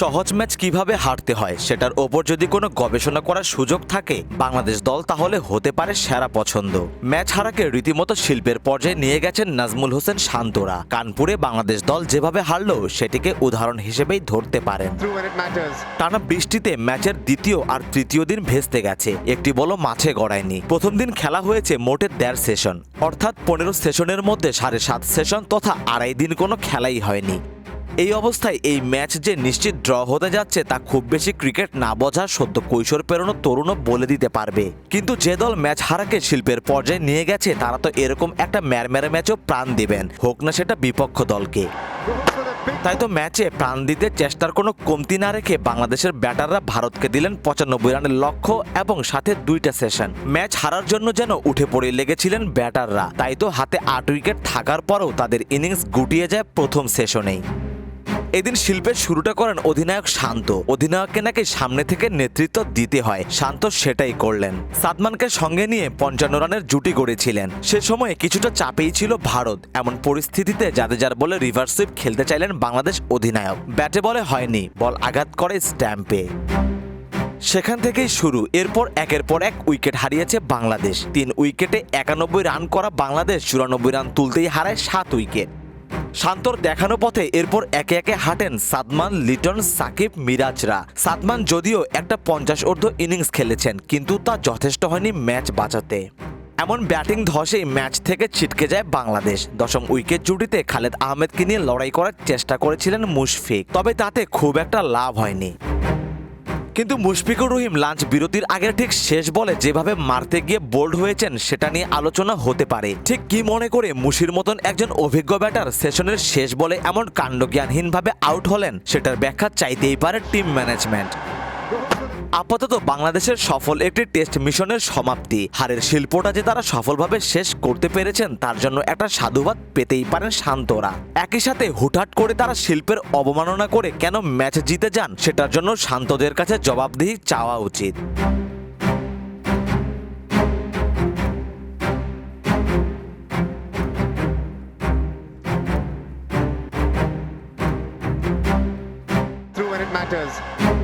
সহজ ম্যাচ কীভাবে হারতে হয় সেটার ওপর যদি কোনো গবেষণা করার সুযোগ থাকে বাংলাদেশ দল তাহলে হতে পারে সেরা পছন্দ। ম্যাচ হারাকে রীতিমতো শিল্পের পর্যায়ে নিয়ে গেছেন নাজমুল হোসেন শান্তরা। কানপুরে বাংলাদেশ দল যেভাবে হারলো সেটিকে উদাহরণ হিসেবেই ধরতে পারেন. টানা বৃষ্টিতে ম্যাচের দ্বিতীয় আর তৃতীয় দিন ভেস্তে গেছে। একটি বলও মাঠে গড়ায়নি। প্রথম দিন খেলা হয়েছে মোটে দেড় সেশন। অর্থাৎ পনেরো সেশনের মধ্যে সাড়ে সাত সেশন তথা আড়াই দিন কোনো খেলাই হয়নি। এই অবস্থায় এই ম্যাচ যে নিশ্চিত ড্র হতে যাচ্ছে তা খুব বেশি ক্রিকেট না বোঝা সদ্য কৈশোর পেরোনো তরুণও বলে দিতে পারবে। কিন্তু যে দল ম্যাচ হারাকে শিল্পের পর্যায়ে নিয়ে গেছে, তারা তো এরকম একটা ম্যারম্যারে ম্যাচও প্রাণ দিবেন। হোক না সেটা বিপক্ষ দলকে। তাই তো ম্যাচে প্রাণ দিতে চেষ্টার কোনো কমতি না রেখে বাংলাদেশের ব্যাটাররা ভারতকে দিলেন পঁচানব্বই রানের লক্ষ্য এবং সাথে দুইটা সেশন। ম্যাচ হারার জন্য যেন উঠে পড়ে লেগেছিলেন ব্যাটাররা। তাই তো হাতে আট উইকেট থাকার পরও তাদের ইনিংস গুটিয়ে যায় প্রথম সেশনেই। এদিন শিল্পের শুরুটা করেন অধিনায়ক শান্ত। অধিনায়ককে নাকি সামনে থেকে নেতৃত্ব দিতে হয়। শান্ত সেটাই করলেন। সাদমানকে সঙ্গে নিয়ে পঞ্চান্ন রানের জুটি গড়েছিলেন। সে সময়ে কিছুটা চাপেই ছিল ভারত। এমন পরিস্থিতিতে জাদেজার বলে রিভার্স সুইপ খেলতে চাইলেন বাংলাদেশ অধিনায়ক। ব্যাটে বলে হয়নি, বল আঘাত করে স্ট্যাম্পে। সেখান থেকেই শুরু। এরপর একের পর এক উইকেট হারিয়েছে বাংলাদেশ। তিন উইকেটে একানব্বই রান করা বাংলাদেশ চুরানব্বই রান তুলতেই হারায় সাত উইকেট। শান্তর দেখানো পথে এরপর একে একে হাঁটেন সাদমান, লিটন, সাকিব, মিরাজরা। সাদমান যদিও একটা পঞ্চাশ অর্ধ ইনিংস খেলেছেন, কিন্তু তা যথেষ্ট হয়নি ম্যাচ বাঁচাতে। এমন ব্যাটিং ধসেই ম্যাচ থেকে ছিটকে যায় বাংলাদেশ। দশম উইকেট জুটিতে খালেদ আহমেদকে নিয়ে লড়াই করার চেষ্টা করেছিলেন মুশফিক, তবে তাতে খুব একটা লাভ হয়নি। কিন্তু মুশফিকুর রহিম লাঞ্চ বিরতির আগে ঠিক শেষ বলে যেভাবে মারতে গিয়ে বোল্ড হয়েছেন, সেটা নিয়ে আলোচনা হতে পারে। ঠিক কি মনে করে মুশির মতন একজন অভিজ্ঞ ব্যাটার সেশনের শেষ বলে এমন কাণ্ডজ্ঞানহীনভাবে আউট হলেন, সেটার ব্যাখ্যা চাইতেই পারে টিম ম্যানেজমেন্ট। আপাতত বাংলাদেশের সফল একটি টেস্ট মিশনের সমাপ্তি। হারের শিল্পটা যে তারা সফলভাবে শেষ করতে পেরেছেন, তার জন্য একটা সাধুবাদ পেতেই পারেন শান্তরা। একই সাথে হুটহাট করে তারা শিল্পের অবমাননা করে কেন ম্যাচ জিতে যান, সেটার জন্য শান্তদের কাছে জবাবদিহি চাওয়া উচিত। Matters.